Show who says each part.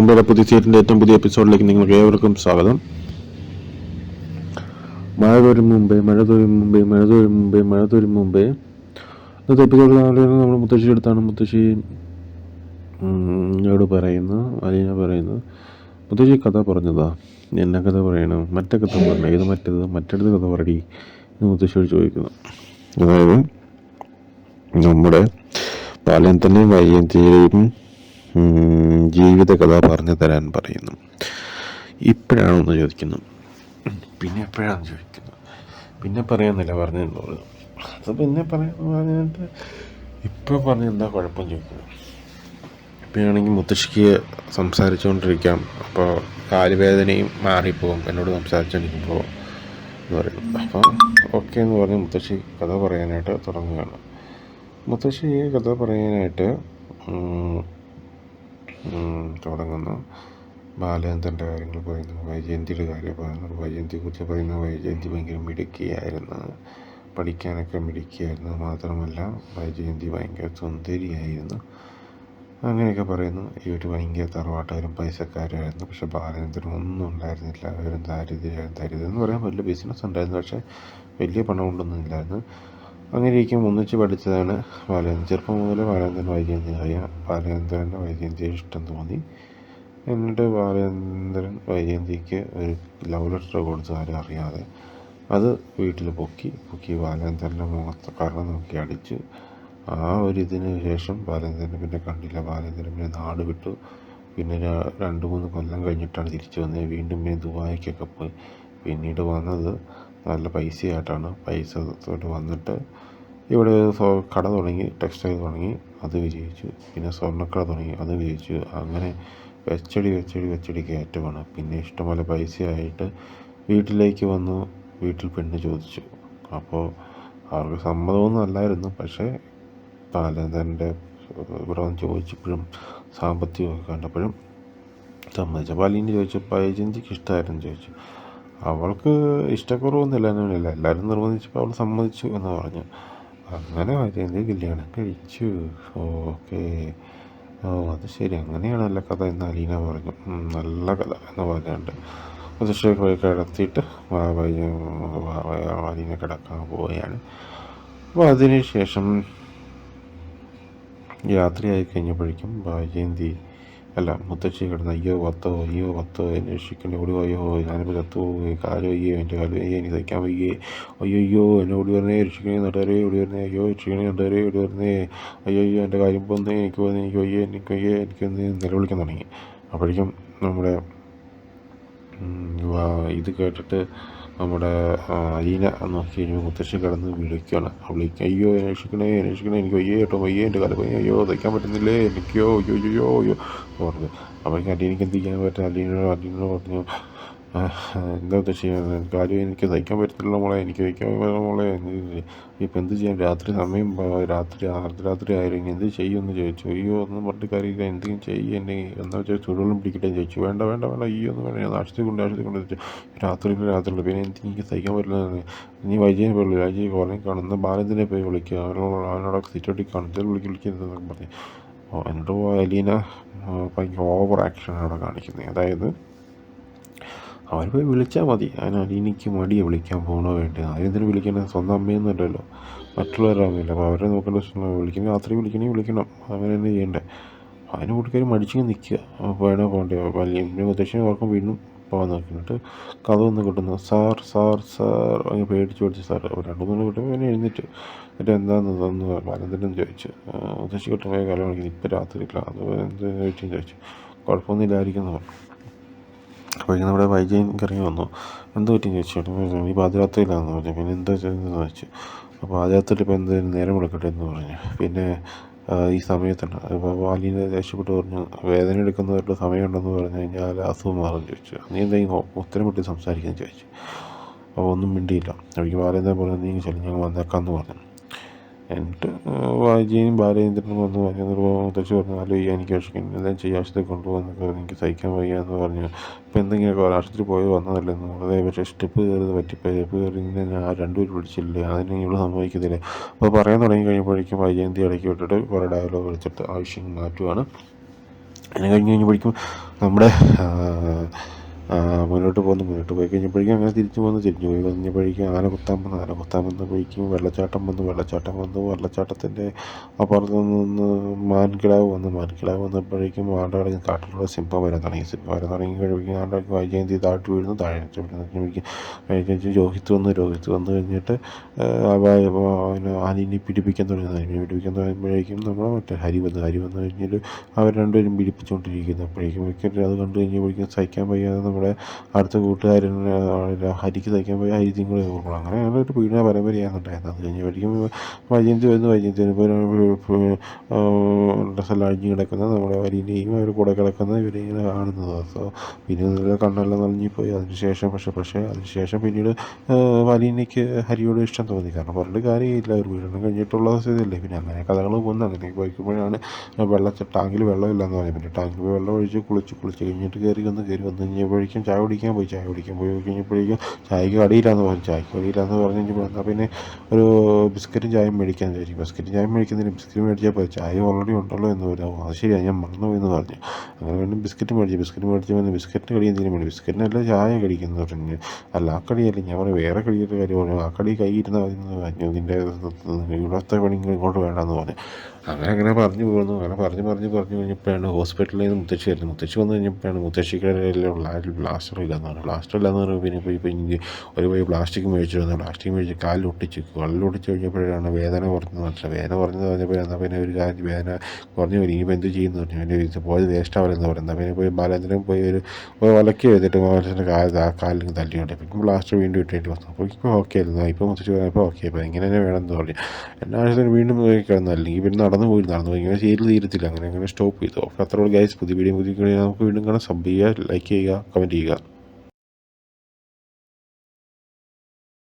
Speaker 1: മുമ്പയുടെ പുതിയ സീറ്റിന്റെ ഏറ്റവും പുതിയ എപ്പിസോഡിലേക്ക് നിങ്ങൾക്ക് ഏവർക്കും സ്വാഗതം. മഴ തോരും മുമ്പേ മഴ തോരും മുമ്പേ മഴ തോരും മുമ്പേ മഴ തോരും മുമ്പേ. ഇന്നത്തെ എപ്പിസോഡിൽ നമ്മൾ മുത്തശ്ശി അടുത്താണ് മുത്തശ്ശി എന്നോട് പറയുന്നു അലീന പറയുന്നു. മുത്തശ്ശി കഥ പറഞ്ഞതാ. എന്നെ കഥ പറയണം? മറ്റേ കഥ പറഞ്ഞു ഏത് മറ്റേത്? മറ്റടുത്ത് കഥ പറടി എന്ന് മുത്തശ്ശിയോട് ചോദിക്കുന്നു. അതായത് നമ്മുടെ പാലയത്തിന്റെയും വൈജയന്തിയുടെയും ജീവിത കഥ പറഞ്ഞു തരാൻ പറയുന്നു. ഇപ്പോഴാണെന്ന് ചോദിക്കുന്നു. പിന്നെ എപ്പോഴാണെന്ന് ചോദിക്കുന്നു. പിന്നെ പറയാമെന്നില്ല പറഞ്ഞു അത് പിന്നെ പറയാമെന്ന് പറഞ്ഞിട്ട് ഇപ്പോൾ പറഞ്ഞ എന്താ കുഴപ്പം ചോദിക്കുന്നു. ഇപ്പോഴാണെങ്കിൽ മുത്തശ്ശിക്ക് സംസാരിച്ചുകൊണ്ടിരിക്കാം അപ്പോൾ കാലുവേദനയും മാറിപ്പോകും എന്നോട് സംസാരിച്ചുകൊണ്ടിരിക്കുമ്പോൾ എന്ന് പറയുന്നു. അപ്പോൾ ഓക്കെ എന്ന് പറഞ്ഞ് മുത്തശ്ശി കഥ പറയാനായിട്ട് തുടങ്ങുകയാണ്. മുത്തശ്ശി കഥ പറയാനായിട്ട് തുടങ്ങുന്നു. ബാലചന്ദ്രന്റെ കാര്യങ്ങൾ പറയുന്നു. വൈജയന്തിയുടെ കാര്യം പറയുന്നു. വൈജയന്തിയെക്കുറിച്ച് പറയുന്നു. വൈജയന്തി ഭയങ്കര മിടുക്കിയായിരുന്നു. പഠിക്കാനൊക്കെ മിടുക്കിയായിരുന്നു. മാത്രമല്ല വൈജയന്തി ഭയങ്കര സുന്ദരിയായിരുന്നു. അങ്ങനെയൊക്കെ പറയുന്നു. ഇവർ ഭയങ്കര തറവാട്ടുകാരും പൈസക്കാരുമായിരുന്നു. പക്ഷെ ബാലചന്ദ്രൻ ഒന്നും ഉണ്ടായിരുന്നില്ല. അവരും ദാരിദ്ര്യമായിരുന്നു ദാരിദ്ര്യം എന്ന് പറയാൻ വലിയ ബിസിനസ് ഉണ്ടായിരുന്നു. പക്ഷേ വലിയ പണം കൊണ്ടൊന്നും ഇല്ലായിരുന്നു. അങ്ങനെ ഇരിക്കും ഒന്നിച്ച് പഠിച്ചതാണ് ബാലചന്ദ്രൻ. ചെറുപ്പം മുതലേ ബാലചന്ദ്രൻ വൈജയന്തി അറിയാം. ബാലചന്ദ്രന്റെ വൈജയന്തിയെ ഇഷ്ടം തോന്നി. എന്നിട്ട് ബാലചന്ദ്രൻ വൈജയന്തിക്ക് ഒരു ലവ് ലെറ്റർ കൊടുത്തു ആരും അറിയാതെ അത് വീട്ടിൽ പൊക്കി പൊക്കി ബാലചന്ദ്രന്റെ മുഖത്ത് കറ നോക്കി അടിച്ചു. ആ ഒരു ഇതിന് ശേഷം ബാലചന്ദ്രൻ പിന്നെ കണ്ടില്ല. ബാലചന്ദ്രൻ പിന്നെ നാട് വിട്ടു. പിന്നെ രണ്ട് മൂന്ന് കൊല്ലം കഴിഞ്ഞിട്ടാണ് തിരിച്ചു വന്നത്. വീണ്ടും പിന്നെ ദുബായിക്കൊക്കെ പോയി. പിന്നീട് വന്നത് നല്ല പൈസയായിട്ടാണ് പൈസ വന്നിട്ട് ഇവിടെ കട തുടങ്ങി ടെക്സ്റ്റൈൽ തുടങ്ങി അത് വിജയിച്ചു പിന്നെ സ്വർണക്കട തുടങ്ങി അത് വിജയിച്ചു അങ്ങനെ വെച്ചടി വെച്ചടി വെച്ചടി കയറ്റമാണ്. പിന്നെ ഇഷ്ടംപോലെ പൈസയായിട്ട് വീട്ടിലേക്ക് വന്നു വീട്ടിൽ പെണ്ണ് ചോദിച്ചു. അപ്പോൾ അവർക്ക് സമ്മതമൊന്നും അല്ലായിരുന്നു. പക്ഷേ ബാലേന്ദ്രന്റെ ഇവിടെ വന്ന് ചോദിച്ചപ്പോഴും സാമ്പത്തികമൊക്കെ കണ്ടപ്പോഴും സമ്മതിച്ചു. അപ്പോൾ അലീന ചോദിച്ചു ഏജൻസിക്ക് ഇഷ്ടമായിരുന്നു ചോദിച്ചു. അവൾക്ക് ഇഷ്ടക്കുറവൊന്നുമില്ല എന്നൊന്നുമില്ല എല്ലാവരും നിർബന്ധിച്ചപ്പോൾ അവൾ സമ്മതിച്ചു എന്ന് പറഞ്ഞു. അങ്ങനെ വൈജയന്തി കല്യാണം കഴിച്ചു. ഓക്കെ. ഓ അത് ശരി. അങ്ങനെയാണല്ലോ കഥ എന്ന് അലീന പറഞ്ഞു. നല്ല കഥ എന്ന് പറഞ്ഞുകൊണ്ട് പോയി കിടത്തിയിട്ട് അലീന കിടക്കാൻ പോവുകയാണ്. അപ്പോൾ അതിന് ശേഷം യാത്രയായി കഴിഞ്ഞപ്പോഴേക്കും വൈജയന്തി അല്ല മുത്തശ്ശി കിടന്ന് അയ്യോ പത്തോ അയ്യോ പത്തോ എന്നെ രക്ഷിക്കണേ ഓടി അയ്യോ ഞാനിപ്പോൾ ചത്തു പോയി കാൽ വയ്യേ എന്റെ കാൽ വയ്യേ എനിക്ക് സഹിക്കാൻ വയ്യേ. അയ്യോ അയ്യോ എന്നെ ഓടി വരണേ രക്ഷിക്കണേ നട്ടുകാരെ ഓടി വരണേ. അയ്യോ രക്ഷിക്കണേ നട്ടുകാരെ ഓടി വരണേ. അയ്യോ അയ്യോ എന്റെ കാര്യം പോകുന്നേ എനിക്ക് പോകുന്നേ എനിക്ക് വയ്യേ എനിക്ക് വയ്യേ എനിക്ക് വന്നേ നിലവിളിക്കാൻ തുടങ്ങി. അപ്പോഴേക്കും നമ്മുടെ ഇത് കേട്ടിട്ട് നമ്മുടെ അലീന നോക്കി കഴിഞ്ഞാൽ മുത്തശ്ശി കിടന്ന് വിളിക്കുകയാണ് അവളിക്ക് അയ്യോ അന്വേഷിക്കണേ അന്വേഷിക്കണേ എനിക്ക് വയ്യേ കേട്ടോ വയ്യേ എന്റെ കാലം വയ്യ അയ്യോ തയ്ക്കാൻ പറ്റുന്നില്ലേ എനിക്കോ അയ്യോ അയ്യോ അയ്യോ പറഞ്ഞു. അപ്പോഴേക്കും അലീനയ്ക്ക് എന്ത് ചെയ്യാൻ പറ്റും? അലീനോട് അലീനോട് പറഞ്ഞു "ആ, എന്താ ചെയ്യാൻ കാര്യം എനിക്ക് തയ്ക്കാൻ പറ്റത്തില്ല മോളെ എനിക്ക് തയ്ക്കാൻ പറ്റില്ല മോളെ. ഇപ്പം എന്ത് ചെയ്യാൻ? രാത്രി സമയം രാത്രി അർദ്ധരാത്രി ആയിരുന്നു എന്ത് ചെയ്യുമെന്ന് ചോദിച്ചു. അയ്യോ ഒന്നും പറഞ്ഞിട്ട് കാര്യമില്ല. എന്തെങ്കിലും ചെയ്യും എന്നെ. എന്താ വെച്ചാൽ ചുടുവെള്ളം പിടിക്കട്ടെ ചോദിച്ചു. വേണ്ട വേണ്ട വേണ്ട. അയ്യോ ഒന്നും വേണ്ട. ഞാൻ ആശുപത്രി കൊണ്ട് ആശുപത്രി കൊണ്ട് രാത്രി രാത്രി രാത്രിയിൽ പിന്നെ എനിക്ക് എനിക്ക് സഹിക്കാൻ പറ്റില്ല. നീ വൈജയനെ പോയി വൈജയ് കുറേ കാണുന്ന. ബാലത്തിനെ പോയി വിളിക്കുക. അവനോട് അവനോടൊക്കെ സിറ്റോട്ടി കാണുന്നത് വിളിക്കി വിളിക്കുന്നതെന്നൊക്കെ പറഞ്ഞു. എന്നിട്ട് അലീന ഭയങ്കര ഓവർ അവിടെ കാണിക്കുന്നത്. അതായത് അവർ പോയി വിളിച്ചാൽ മതി. അതിന് എനിക്ക് മടിയെ വിളിക്കാൻ പോകണോ വേണ്ടത് ആരെന്തിനും വിളിക്കണം സ്വന്തം അമ്മയൊന്നുമല്ലല്ലോ. മറ്റുള്ളവരുടെ അമ്മയില്ല അപ്പോൾ അവരെ നോക്കേണ്ട പ്രശ്നമില്ല. വിളിക്കണം രാത്രി വിളിക്കണമെങ്കിൽ വിളിക്കണം. അങ്ങനെ തന്നെ ചെയ്യണ്ടേ. അതിന് കൂട്ടുകാർ മടിച്ചിങ്ങനെ നിൽക്കുക വേണോ പോകണ്ടേ വലിയ ഉദ്ദേശം അവർക്കും വീണ്ടും പോകാൻ നോക്കിയിട്ട് കഥ ഒന്ന് കിട്ടുന്നു. സാർ സാർ സാർ അങ്ങ് പേടിച്ച് പേടിച്ച് സാർ. രണ്ടു മൂന്ന് കിട്ടുമ്പോൾ പിന്നെ എഴുന്നിട്ട് എന്നിട്ട് എന്താണെന്ന് തന്നു? ബാലന്തിനും ചോദിച്ചു. ഉദ്ദേശിച്ച് കിട്ടുമ്പോൾ കാലം കാണിക്കുന്നു ഇപ്പം രാത്രിയില്ല. അത് എന്ത് ചോദിച്ചു ചോദിച്ചു. കുഴപ്പമൊന്നും ഇല്ലായിരിക്കും എന്ന് പറഞ്ഞു അപ്പോഴേക്കും നമ്മുടെ വൈജയൻ ഇറങ്ങി വന്നു. എന്ത് പറ്റി ചോദിച്ചു നീ പാതിരാത്രിയിലാണെന്ന് പറഞ്ഞു. പിന്നെ എന്താ ചെയ്തതെന്ന് ചോദിച്ചു. അപ്പോൾ പാതിരാത്രിയിൽ ഇപ്പോൾ എന്ത് നേരം എടുക്കട്ടെ എന്ന് പറഞ്ഞു. പിന്നെ ഈ സമയത്താണ് അപ്പോൾ വാലിനെ ദേഷ്യപ്പെട്ട് പറഞ്ഞു വേദന എടുക്കുന്നവരുടെ സമയമുണ്ടെന്ന് പറഞ്ഞു കഴിഞ്ഞാൽ അസുഖം മാറും ചോദിച്ചു. നീ എന്തെങ്കിലും ഉത്തരം വിട്ട് സംസാരിക്കാൻ ചോദിച്ചു. അപ്പോൾ ഒന്നും മിണ്ടിയില്ല. അപ്പോഴേക്കും വാലെന്താ പറഞ്ഞു നീ ചെല്ലു ഞങ്ങൾ വന്നേക്കാമെന്ന് പറഞ്ഞു. എന്നിട്ട് വാജിയും ബാലചന്ദ്രനും വന്ന് പറഞ്ഞു മുത്തശ്ശി പറഞ്ഞു അല്ലോ ഈ എനിക്ക് വിഷമിക്കുന്നു എന്തെങ്കിലും ചെയ്യാൻ ആശുപത്രി കൊണ്ടുപോകുന്നൊക്കെ എനിക്ക് സഹിക്കാൻ വയ്യ എന്ന് പറഞ്ഞു. ഇപ്പം എന്തെങ്കിലുമൊക്കെ ആശുപത്രി പോയി വന്നതല്ലേ? എന്ന് പറഞ്ഞത് പക്ഷേ സ്റ്റെപ്പ് കയറിയത് പറ്റിപ്പോയി. സ്റ്റെപ്പ് കയറി ഞാൻ രണ്ടുപേരും പിടിച്ചില്ലേ അതിന് ഇവിടെ സംഭവിക്കത്തില്ലേ അപ്പോൾ പറയാൻ തുടങ്ങി കഴിയുമ്പോഴേക്കും വൈജയന്തി ഇടയ്ക്ക് വിട്ടിട്ട് കുറേ ഡയലോഗ് വിളിച്ചിട്ട് ആവശ്യം മാറ്റുവാണ്. അങ്ങനെ കഴിഞ്ഞ് കഴിഞ്ഞപ്പോഴേക്കും നമ്മുടെ ആ, ആ, മുന്നോട്ട് പോകുന്നു. മുന്നോട്ട് പോയി കഴിഞ്ഞപ്പോഴേക്കും അങ്ങനെ തിരിച്ചു പോകുന്നു തിരിച്ചു പോയി കഴിഞ്ഞപ്പോഴേക്കും ആന കുത്താൻ വന്നു. ആന കുത്താൻ വന്നപ്പോഴേക്കും വെള്ളച്ചാട്ടം വന്നു. വെള്ളച്ചാട്ടം വന്നു. വെള്ളച്ചാട്ടത്തിന്റെ അപ്പുറത്ത് നിന്ന് മാൻകിടാവ് വന്നു. മാൻകിടാവ് വന്നപ്പോഴേക്കും ആണ്ട് കാട്ടിലുള്ള സിംഹം വരാൻ തുടങ്ങി. സിംഹം വരാൻ തുടങ്ങി കഴിയുമ്പോഴേക്കും ആണ്ട് വൈജയന്തി താഴ്ത്തി വീഴുന്നു. താഴെ കഴിഞ്ഞു രോഹിത്ത് വന്നു. രോഹിത്ത് വന്നു കഴിഞ്ഞിട്ട് പിന്നെ ആനിനെ പിടിപ്പിക്കാൻ തുടങ്ങി. ആനിനെ പിടിപ്പിക്കാൻ തുടങ്ങുമ്പോഴേക്കും നമ്മൾ മറ്റേ ഹരി വന്നു. ഹരി വന്നു കഴിഞ്ഞിട്ട് അവർ രണ്ടുപേരും പിടിപ്പിച്ചുകൊണ്ടിരിക്കുന്നു അപ്പോഴേക്കും അത് കണ്ടു കഴിഞ്ഞപ്പോഴേക്കും സഹിക്കാൻ വയ്യാതെ നമ്മുടെ അടുത്ത കൂട്ടുകാരൻ ഹരിക്ക് തയ്ക്കാൻ പോയി ഹരിക്കും കൂടെ ഓർക്കണം അങ്ങനെ അങ്ങനെ ഒരു പീഡന ഉണ്ടായിരുന്നത് അത് കഴിഞ്ഞ് വഴിക്കും വൈജയന്തി വരുന്നു വൈജയന്തി ഡ്രസ്സെല്ലാം അഴിഞ്ഞ് കിടക്കുന്നത് നമ്മുടെ വരീനെയും അവർ കൂടെ കിടക്കുന്ന ഇവരെ ഇങ്ങനെ കാണുന്നത്. സോ പിന്നെ നല്ല കണ്ണെല്ലാം നനഞ്ഞിപ്പോയി അതിനുശേഷം പക്ഷേ പക്ഷേ അതിനുശേഷം പിന്നീട് വലീനയ്ക്ക് ഹരിയോട് ഇഷ്ടം തോന്നി. കാരണം പറഞ്ഞിട്ട് കാര്യമില്ല. ഒരു വീടിനും കഴിഞ്ഞിട്ടുള്ള സ്ഥിതിയല്ലേ. പിന്നെ അങ്ങനെ കഥകൾ പോകുന്നു. അങ്ങനെ പോയിക്കുമ്പോഴാണ് വെള്ളം ടാങ്കിൽ വെള്ളമില്ലെന്ന് പറഞ്ഞു. പിന്നെ ടാങ്കിൽ വെള്ളം ഒഴിച്ച് കുളിച്ച് കുളിച്ച് കഴിഞ്ഞിട്ട് കയറി വന്ന് കയറി വന്ന് കഴിഞ്ഞപ്പോഴേക്കും ചായ കുടിക്കാൻ പോയി ചായ കുടിക്കാൻ പോയി കഴിഞ്ഞപ്പോഴേക്കും ചായക്ക് കടിയില്ലാന്ന് പറഞ്ഞു ചായക്ക് കടിയില്ലാന്ന് പറഞ്ഞു കഴിഞ്ഞപ്പോൾ പിന്നെ ഒരു ബിസ്ക്കറ്റും ചായയും മേടിക്കാൻ വിചാരിക്കും ബിസ്ക്കറ്റും ചായയും മേടിക്കുന്നതിന് ബിസ്ക്കറ്റ് മേടിച്ചാൽ പോയി ചായ ഓൾറെഡി ഉണ്ടല്ലോ എന്ന് പറയാം അത് ശരിയാണ് ഞാൻ മറന്നുപോയി എന്ന് പറഞ്ഞു. അങ്ങനെ വേണ്ടി ബിസ്ക്കറ്റ് മേടിച്ചു ബിസ്ക്കറ്റ് മേടിച്ച് വന്ന് ബിസ്ക്കറ്റിന് കടി എന്തെങ്കിലും മേടി ബിസ്ക്കറ്റിനല്ല ചായ കടിക്കുന്നു പറഞ്ഞു. അല്ല ആ കടിയല്ല ഞാൻ പറഞ്ഞു വേറെ കടിയുടെ കാര്യം പറഞ്ഞു. ആ കടി കൈ ഇരുന്നാൽ മതി എന്ന് പറഞ്ഞു ഇതിന്റെ ഇവിടുത്തെ പണി ഇങ്ങോട്ട് വേണ്ടെന്ന് പറഞ്ഞു. അങ്ങനെ അങ്ങനെ പറഞ്ഞു പോകുന്നു. അങ്ങനെ പറഞ്ഞു പറഞ്ഞ് പറഞ്ഞു കഴിഞ്ഞപ്പോഴാണ് ഹോസ്പിറ്റലിൽ നിന്ന് മുത്തശ്ശി വരുന്നത്. മുത്തശ്ശി വന്നു കഴിഞ്ഞപ്പോഴാണ് മുത്തശ്ശിക്ക് ബ്ലാസ്റ്റർ ഇല്ലാന്ന് പറഞ്ഞു ബ്ലാസ്റ്റർ ഇല്ലാന്ന് പറഞ്ഞു പിന്നെ ഇപ്പോൾ ഇപ്പോൾ ഇനി ഒരു പോയി പ്ലാസ്റ്റിക് മേടിച്ചു വന്നു. പ്ലാസ്റ്റിക് മേടിച്ച് കാലിൽ ഒട്ടിച്ച് കഴിഞ്ഞപ്പോഴാണ് വേദന കുറഞ്ഞെന്ന് പറഞ്ഞാൽ വേദന കുറഞ്ഞത് പറഞ്ഞപ്പോൾ എന്നാൽ പിന്നെ ഒരു കാര്യം വേദന കുറഞ്ഞു വരും. ഇനിയിപ്പോൾ എന്ത് ചെയ്യുന്നു പറഞ്ഞു പിന്നെ ഇത് പോയത് വേസ്റ്റ് ആവില്ലെന്ന് പറയുന്നത്. പിന്നെ പോയി ബാലേന്ദ്രൻ പോയി ഒരു വലക്കി എഴുതിയിട്ട് ബാലേന്ദ്രന്റെ കാൽ കാലിൽ തല്ലിയുണ്ട് പിന്നെ ബ്ലാസ്റ്റർ വീണ്ടും ഇട്ടേണ്ടി വന്നു. അപ്പോൾ ഇപ്പോൾ ഓക്കെ ആയിരുന്നു. ഇപ്പോൾ മുത്തശ്ശി പറഞ്ഞപ്പോൾ ഓക്കെ ഇപ്പോൾ ഇങ്ങനെ തന്നെ വേണമെന്ന് പറഞ്ഞു. എന്നാ വീണ്ടും കിടന്നു. അല്ലെങ്കിൽ പിന്നെ നടന്നു പോയി നടന്നു പോയി ഇങ്ങനെ ചെയ്ത് തീരത്തില്ല. അങ്ങനെ അങ്ങനെ സ്റ്റോപ്പ് ചെയ്തു. അപ്പോൾ അത്രയുള്ള ഗൈസ് പുതിയ വീഡിയോ പുതിയ നമുക്ക് വീണ്ടും കാണാം. സബ് ചെയ്യുക ലൈക്ക് ചെയ്യുക കമന്റ് ചെയ്യുക.